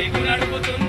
এগুলার মতন